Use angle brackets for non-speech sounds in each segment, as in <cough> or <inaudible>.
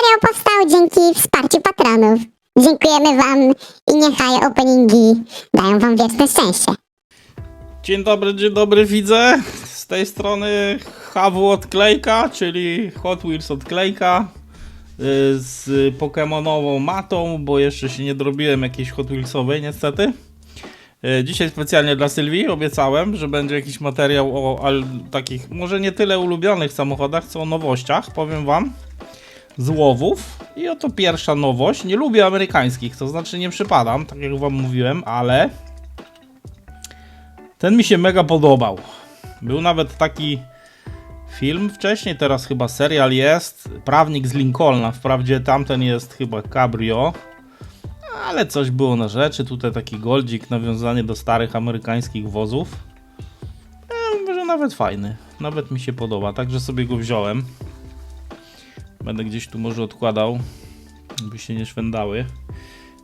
Materiał powstał dzięki wsparciu patronów. Dziękujemy wam i niechaj openingi dają wam wieczne szczęście. Dzień dobry, dzień dobry, widzę. Z tej strony HW odklejka, czyli Hot Wheels odklejka y, z Pokemonową matą, bo jeszcze się nie dorobiłem jakiejś Hot Wheelsowej niestety. Y, Dzisiaj specjalnie dla Sylwii obiecałem, że będzie jakiś materiał o takich może nie tyle ulubionych samochodach, co o nowościach, powiem wam. Z łowów. I oto pierwsza nowość. Nie lubię amerykańskich, to znaczy nie przypadam, tak jak wam mówiłem, ale ten mi się mega podobał. Był nawet taki film wcześniej, teraz chyba serial jest. Prawnik z Lincolna. Wprawdzie tamten jest chyba cabrio. Ale coś było na rzeczy. Tutaj taki goldzik, nawiązanie do starych amerykańskich wozów. E, może nawet fajny. Nawet mi się podoba, także sobie go wziąłem. Będę gdzieś tu może odkładał, by się nie szwędały.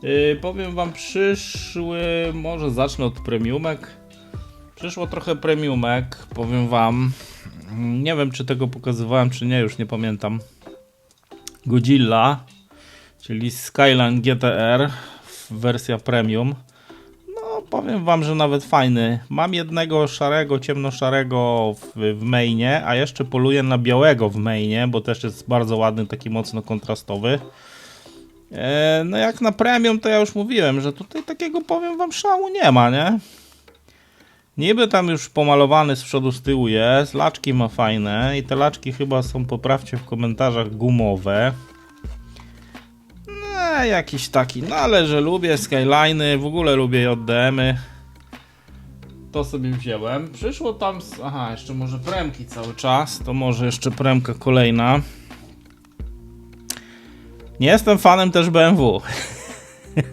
Yy, powiem wam, przyszły, może zacznę od premiumek. Przyszło trochę premiumek, powiem wam. Nie wiem, czy tego pokazywałem, czy nie, już nie pamiętam. Godzilla, czyli Skyline GTR, wersja premium. Powiem wam, że nawet fajny. Mam jednego szarego, ciemnoszarego w, w mainie, a jeszcze poluję na białego w mainie, bo też jest bardzo ładny, taki mocno kontrastowy. E, no jak na premium, to ja już mówiłem, że tutaj takiego, powiem wam, szału nie ma, nie? Niby tam już pomalowany z przodu, z tyłu jest, laczki ma fajne i te laczki chyba są, poprawcie w komentarzach, gumowe. No, jakiś taki, no ale że lubię Skyline'y, w ogóle lubię JDM-y. To sobie wziąłem. Przyszło tam, z... aha, jeszcze może premki cały czas, to może jeszcze premka kolejna. Nie jestem fanem też BMW.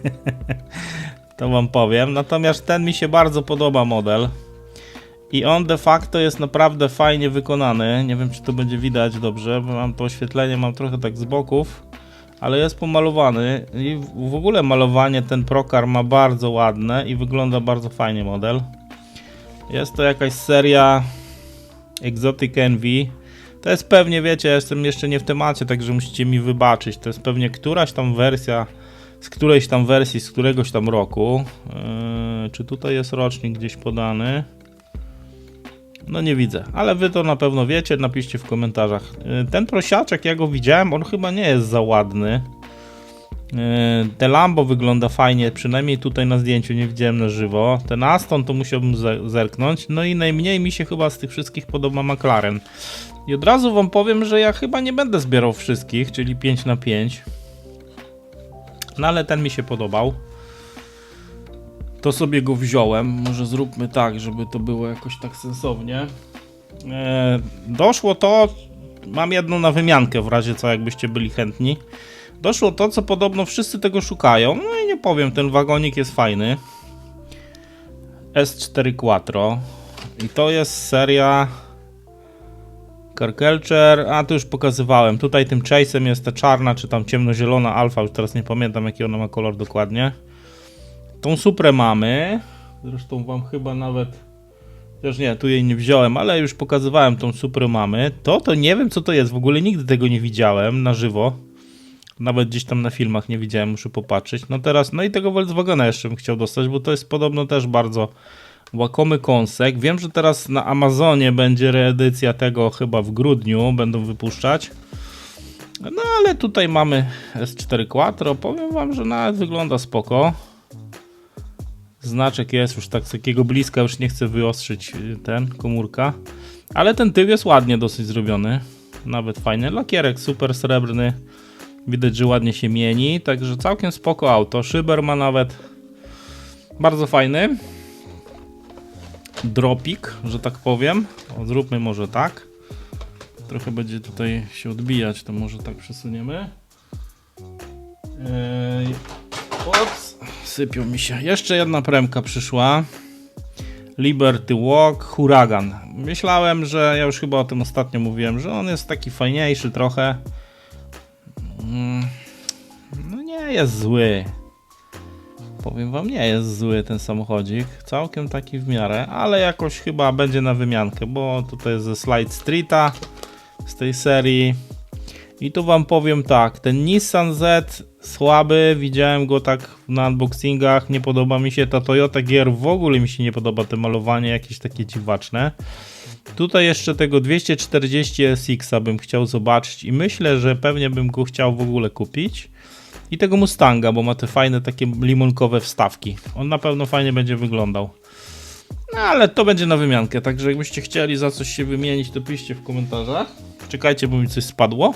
<laughs> to wam powiem. Natomiast ten mi się bardzo podoba model. I on de facto jest naprawdę fajnie wykonany. Nie wiem, czy to będzie widać dobrze, bo mam to oświetlenie, mam trochę tak z boków, ale jest pomalowany. I w- ogóle malowanie ten Prokar ma bardzo ładne i wygląda bardzo fajnie model. Jest to jakaś seria Exotic Envy. To jest pewnie, wiecie, ja jestem jeszcze nie w temacie, także musicie mi wybaczyć. To jest pewnie któraś tam wersja z którejś tam wersji, z któregoś tam roku. Yy, czy tutaj jest rocznik gdzieś podany? No nie widzę, ale wy to na pewno wiecie, napiszcie w komentarzach. Yy, ten prosiaczek, ja go widziałem, on chyba nie jest za ładny. Yy, Te Lambo wygląda fajnie, przynajmniej tutaj na zdjęciu nie widziałem na żywo. Ten Aston to musiałbym ze- zerknąć. No i najmniej mi się chyba z tych wszystkich podoba McLaren. I od razu wam powiem, że ja chyba nie będę zbierał wszystkich, czyli 5 na 5. No ale ten mi się podobał. To sobie go wziąłem. Może zróbmy tak, żeby to było jakoś tak sensownie. E, doszło to. Mam jedną na wymiankę w razie co, jakbyście byli chętni. Doszło to, co podobno wszyscy tego szukają. No i nie powiem, ten wagonik jest fajny. S4 Quattro. I to jest seria. Carkelcher, a tu już pokazywałem. Tutaj tym chase'em jest ta czarna, czy tam ciemnozielona alfa, już teraz nie pamiętam jaki ona ma kolor dokładnie. Tą Suprę mamy. Zresztą wam chyba nawet. Też nie, tu jej nie wziąłem, ale już pokazywałem tą Suprę mamy. To to nie wiem co to jest, w ogóle nigdy tego nie widziałem na żywo. Nawet gdzieś tam na filmach nie widziałem, muszę popatrzeć. No teraz, no i tego Volkswagena jeszcze bym chciał dostać, bo to jest podobno też bardzo łakomy kąsek. Wiem, że teraz na Amazonie będzie reedycja tego chyba w grudniu, będą wypuszczać. No ale tutaj mamy S4 Quattro, powiem wam, że nawet wygląda spoko. Znaczek jest już tak z takiego bliska, już nie chcę wyostrzyć y, ten, komórka. Ale ten tył jest ładnie dosyć zrobiony. Nawet fajny. Lakierek super srebrny. Widać, że ładnie się mieni, także całkiem spoko auto. Szyber ma nawet bardzo fajny dropik, że tak powiem. O, zróbmy może tak. Trochę będzie tutaj się odbijać, to może tak przesuniemy. Ej, Ops, sypią mi się. Jeszcze jedna premka przyszła. Liberty Walk, Huragan. Myślałem, że ja już chyba o tym ostatnio mówiłem, że on jest taki fajniejszy trochę. Mm, No nie jest zły. Powiem wam, nie jest zły ten samochodzik. Całkiem taki w miarę, ale jakoś chyba będzie na wymiankę, bo tutaj jest ze Slide Streeta z tej serii. I tu wam powiem tak, ten Nissan Z słaby, widziałem go tak na unboxingach, nie podoba mi się ta Toyota GR, w ogóle mi się nie podoba te malowanie, jakieś takie dziwaczne. Tutaj jeszcze tego 240 SX-a bym chciał zobaczyć i myślę, że pewnie bym go chciał w ogóle kupić. I tego Mustanga, bo ma te fajne takie limonkowe wstawki. On na pewno fajnie będzie wyglądał. No ale to będzie na wymiankę, także jakbyście chcieli za coś się wymienić, to piszcie w komentarzach. Czekajcie, bo mi coś spadło.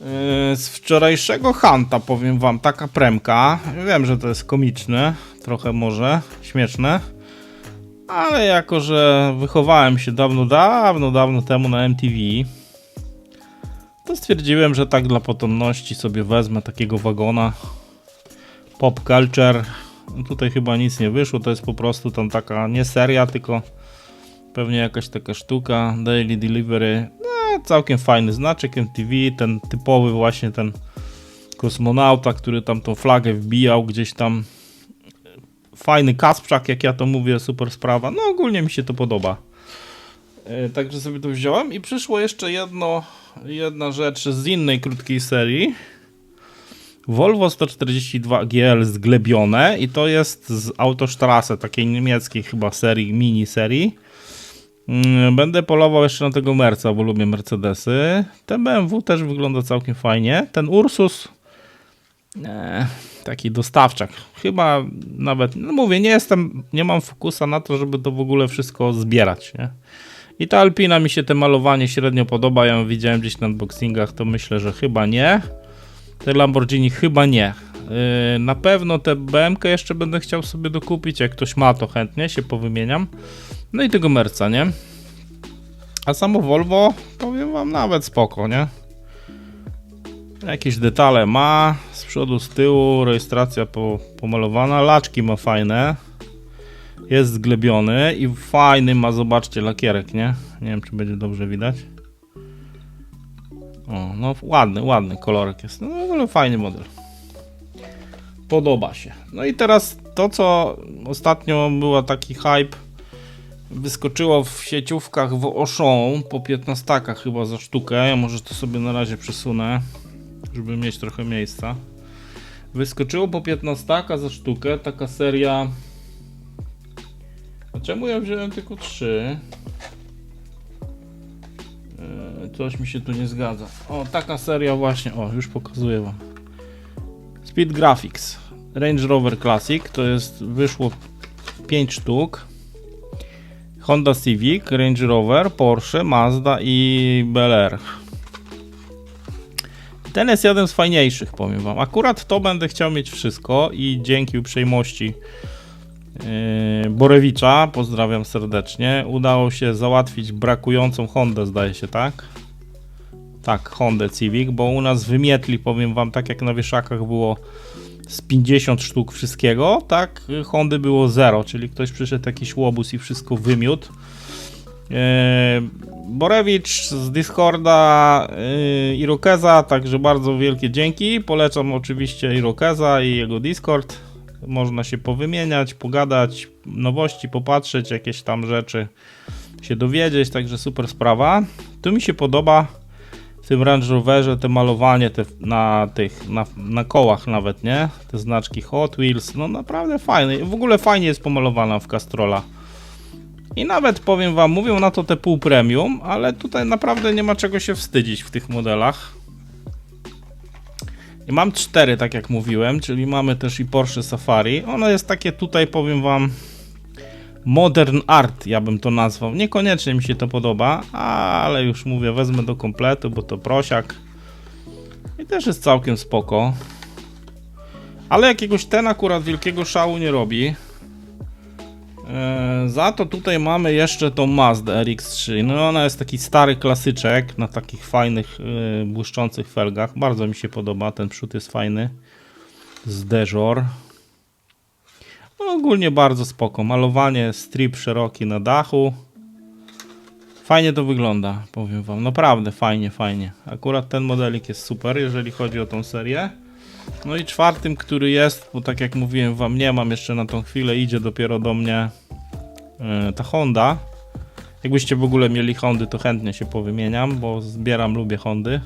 Yy, Z wczorajszego Hanta powiem wam taka premka. Wiem, że to jest komiczne, trochę może śmieszne. Ale jako, że wychowałem się dawno, dawno, dawno temu na MTV, to stwierdziłem, że tak dla potomności sobie wezmę takiego wagona. Pop Culture. Tutaj chyba nic nie wyszło, to jest po prostu tam taka nie seria, tylko pewnie jakaś taka sztuka. Daily Delivery. Całkiem fajny znaczek MTV, ten typowy właśnie ten kosmonauta, który tam tą flagę wbijał gdzieś tam. Fajny Kasprzak, jak ja to mówię, super sprawa. No ogólnie mi się to podoba. E, Także sobie to wziąłem i przyszło jeszcze jedno, jedna rzecz z innej krótkiej serii. Volvo 142 GL zglebione i to jest z Autostrasse, takiej niemieckiej chyba serii, mini serii. Mm, Będę polował jeszcze na tego Merca, bo lubię Mercedesy. Ten BMW też wygląda całkiem fajnie. Ten Ursus nie, taki dostawczak. Chyba nawet, no mówię, nie jestem, nie mam fokusa na to, żeby to w ogóle wszystko zbierać, nie? I ta Alpina mi się te malowanie średnio podoba, ja ją widziałem gdzieś na unboxingach, to myślę, że chyba nie. Te Lamborghini chyba nie. Yy, na pewno te BMK jeszcze będę chciał sobie dokupić, jak ktoś ma to chętnie, się powymieniam. No i tego Merca, nie? A samo Volvo, powiem wam, nawet spoko, nie? Jakieś detale ma, z przodu, z tyłu, rejestracja po, pomalowana, laczki ma fajne. Jest zglebiony i fajny ma, zobaczcie, lakierek, nie? Nie wiem, czy będzie dobrze widać. O, no ładny, ładny kolorek jest. No w ogóle fajny model. Podoba się. No i teraz to, co ostatnio była taki hype, wyskoczyło w sieciówkach w Auchan po 15 chyba za sztukę. Ja może to sobie na razie przesunę, żeby mieć trochę miejsca. Wyskoczyło po 15 za sztukę taka seria. A czemu ja wziąłem tylko 3? Eee, Coś mi się tu nie zgadza. O, taka seria właśnie. O, już pokazuję wam. Speed Graphics. Range Rover Classic. To jest, wyszło 5 sztuk. Honda Civic, Range Rover, Porsche, Mazda i Bel Air. Ten jest jeden z fajniejszych, powiem wam. Akurat to będę chciał mieć wszystko i dzięki uprzejmości Yy, Borewicza, pozdrawiam serdecznie. Udało się załatwić brakującą Hondę, zdaje się, tak? Tak, Hondę Civic, bo u nas wymietli, powiem wam, tak jak na wieszakach było z 50 sztuk wszystkiego, tak Hondy było 0, czyli ktoś przyszedł jakiś łobuz i wszystko wymiótł. Yy, Borewicz z Discorda yy, Irokeza, także bardzo wielkie dzięki. Polecam oczywiście Irokeza i jego Discord. Można się powymieniać, pogadać, nowości popatrzeć, jakieś tam rzeczy się dowiedzieć, także super sprawa. Tu mi się podoba tym Range Roverze te malowanie te na tych, na, na kołach nawet, nie? Te znaczki Hot Wheels, no naprawdę fajne. W ogóle fajnie jest pomalowana w Castrola. I nawet powiem wam, mówią na to te pół premium, ale tutaj naprawdę nie ma czego się wstydzić w tych modelach. I mam cztery, tak jak mówiłem, czyli mamy też i Porsche Safari. Ono jest takie tutaj, powiem wam, modern art, ja bym to nazwał. Niekoniecznie mi się to podoba, ale już mówię, wezmę do kompletu, bo to prosiak. I też jest całkiem spoko. Ale jakiegoś ten akurat wielkiego szału nie robi. Eee, za to tutaj mamy jeszcze tą Mazdę RX-3. No ona jest taki stary klasyczek na takich fajnych, yy, błyszczących felgach. Bardzo mi się podoba, ten przód jest fajny. Z Dejor. No ogólnie bardzo spoko. Malowanie, strip szeroki na dachu. Fajnie to wygląda, powiem wam. Naprawdę fajnie, fajnie. Akurat ten modelik jest super, jeżeli chodzi o tą serię. No i czwartym, który jest, bo tak jak mówiłem wam, nie mam jeszcze na tą chwilę, idzie dopiero do mnie e, ta Honda. Jakbyście w ogóle mieli Hondy, to chętnie się powymieniam, bo zbieram, lubię Hondy.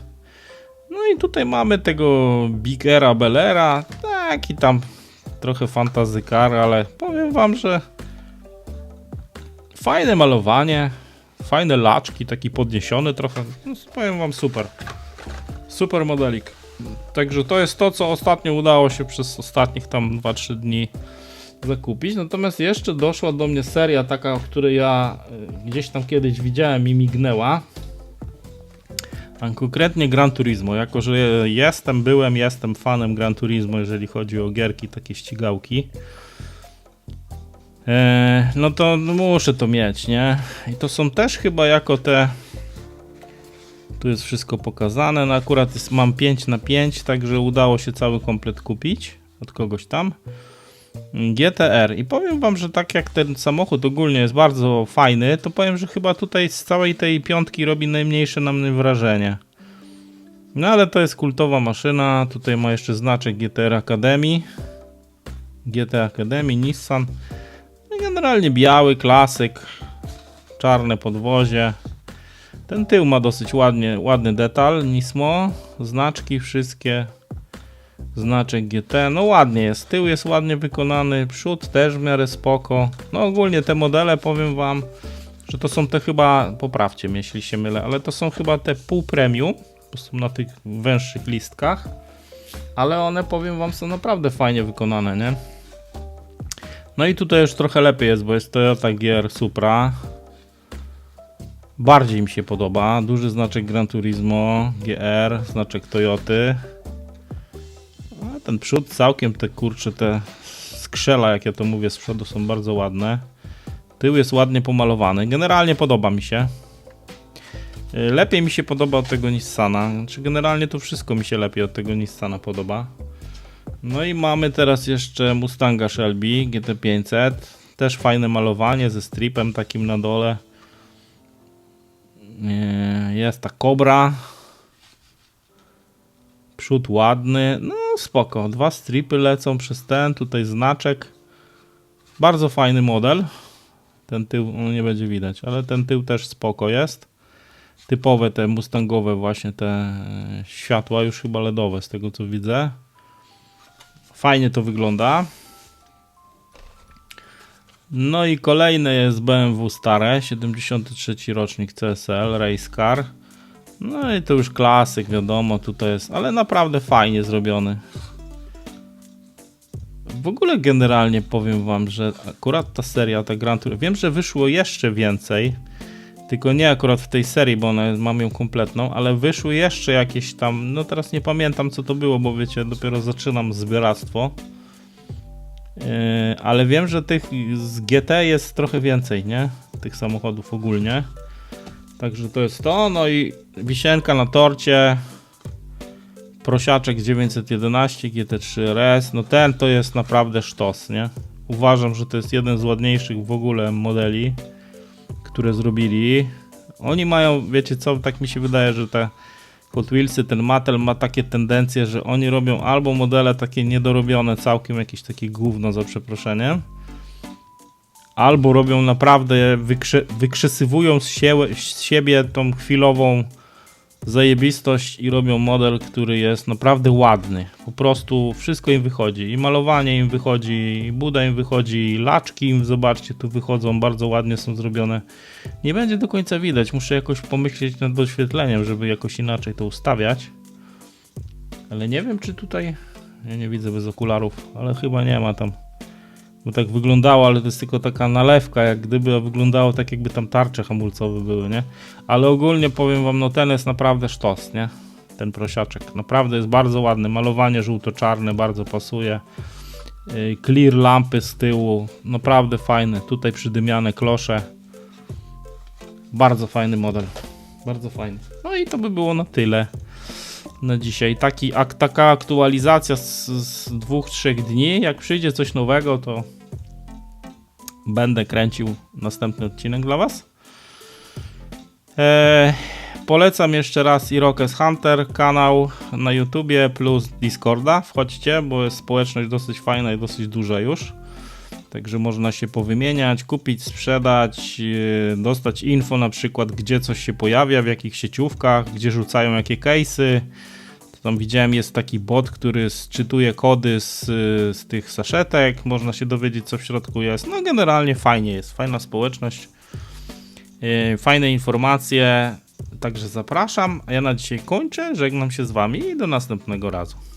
No i tutaj mamy tego Bigera Bellera, taki tam trochę fantasy car, ale powiem wam, że fajne malowanie, fajne laczki, taki podniesiony trochę, no, powiem wam super. Super modelik. Także to jest to, co ostatnio udało się przez ostatnich tam 2-3 dni zakupić. Natomiast jeszcze doszła do mnie seria taka, o której ja y, gdzieś tam kiedyś widziałem i mignęła. Konkretnie Gran Turismo. Jako, że jestem, byłem, jestem fanem Gran Turismo, jeżeli chodzi o gierki, takie ścigałki. E, no to muszę to mieć, nie? I to są też chyba jako te. Tu jest wszystko pokazane. No akurat jest, mam 5 na 5, także udało się cały komplet kupić od kogoś tam. GTR i powiem wam, że tak jak ten samochód ogólnie jest bardzo fajny, to powiem, że chyba tutaj z całej tej piątki robi najmniejsze na mnie wrażenie. No ale to jest kultowa maszyna, tutaj ma jeszcze znaczek GTR Academy. GT Academy, Nissan. No generalnie biały klasyk, czarne podwozie. Ten tył ma dosyć ładnie, ładny detal, Nismo, znaczki wszystkie, znaczek GT, no ładnie jest, tył jest ładnie wykonany, przód też w miarę spoko. No ogólnie te modele powiem wam, że to są te chyba, poprawcie mnie jeśli się mylę, ale to są chyba te pół premium, bo są na tych węższych listkach, ale one powiem wam są naprawdę fajnie wykonane, nie? No i tutaj już trochę lepiej jest, bo jest Toyota GR Supra. Bardziej mi się podoba. Duży znaczek Gran Turismo, GR, znaczek Toyoty. Ten przód całkiem te kurcze, te skrzela, jak ja to mówię, z przodu są bardzo ładne. Tył jest ładnie pomalowany. Generalnie podoba mi się. Y, Lepiej mi się podoba od tego Nissana. Znaczy generalnie to wszystko mi się lepiej od tego Nissana podoba. No i mamy teraz jeszcze Mustanga Shelby GT500. Też fajne malowanie ze stripem takim na dole. Nie, Jest ta kobra. Przód ładny. No spoko. Dwa stripy lecą przez ten. Tutaj znaczek. Bardzo fajny model. Ten tył no nie będzie widać, ale ten tył też spoko jest. Typowe te mustangowe właśnie te e, światła już chyba LEDowe z tego co widzę. Fajnie to wygląda. No i kolejne jest BMW stare, 73 rocznik CSL Race Car. No i to już klasyk, wiadomo, tutaj jest, ale naprawdę fajnie zrobiony. W ogóle generalnie powiem wam, że akurat ta seria, ta Grand Tour, wiem, że wyszło jeszcze więcej, tylko nie akurat w tej serii, bo ona, mam ją kompletną, ale wyszły jeszcze jakieś tam, no teraz nie pamiętam co to było, bo wiecie, dopiero zaczynam zbieractwo. Yy, ale wiem, że tych z GT jest trochę więcej, nie? Tych samochodów ogólnie. Także to jest to. No i wisienka na torcie. Prosiaczek 911 GT3 RS. No ten to jest naprawdę sztos, nie? Uważam, że to jest jeden z ładniejszych w ogóle modeli, które zrobili. Oni mają, wiecie co, tak mi się wydaje, że te Hot Wheelsy, ten Mattel ma takie tendencje, że oni robią albo modele takie niedorobione, całkiem jakieś takie gówno za przeproszeniem, albo robią naprawdę, wykrze, wykrzesywują z, z siebie tą chwilową zajebistość i robią model, który jest naprawdę ładny. Po prostu wszystko im wychodzi. I malowanie im wychodzi, i buda im wychodzi, i laczki im, zobaczcie, tu wychodzą, bardzo ładnie są zrobione. Nie będzie do końca widać, muszę jakoś pomyśleć nad doświetleniem, żeby jakoś inaczej to ustawiać. Ale nie wiem, czy tutaj... Ja nie widzę bez okularów, ale chyba nie ma tam. Bo tak wyglądało, ale to jest tylko taka nalewka, jak gdyby wyglądało tak, jakby tam tarcze hamulcowe były, nie? Ale ogólnie powiem wam, no ten jest naprawdę sztos, nie? Ten prosiaczek. Naprawdę jest bardzo ładny. Malowanie żółto-czarne bardzo pasuje. Yy, Clear lampy z tyłu. Naprawdę fajne. Tutaj przydymiane klosze. Bardzo fajny model. Bardzo fajny. No i to by było na tyle na dzisiaj. Taki, ak, taka aktualizacja z, z dwóch, trzech dni. Jak przyjdzie coś nowego, to będę kręcił następny odcinek dla Was. Eee, polecam jeszcze raz Irokes Hunter, kanał na YouTubie plus Discorda. Wchodźcie, bo jest społeczność dosyć fajna i dosyć duża już. Także można się powymieniać, kupić, sprzedać, yy, dostać info na przykład, gdzie coś się pojawia, w jakich sieciówkach, gdzie rzucają jakie case'y. Tam widziałem, jest taki bot, który sczytuje kody z, y, z tych saszetek, można się dowiedzieć, co w środku jest. No generalnie fajnie jest, fajna społeczność, yy, fajne informacje, także zapraszam, a ja na dzisiaj kończę, żegnam się z wami i do następnego razu.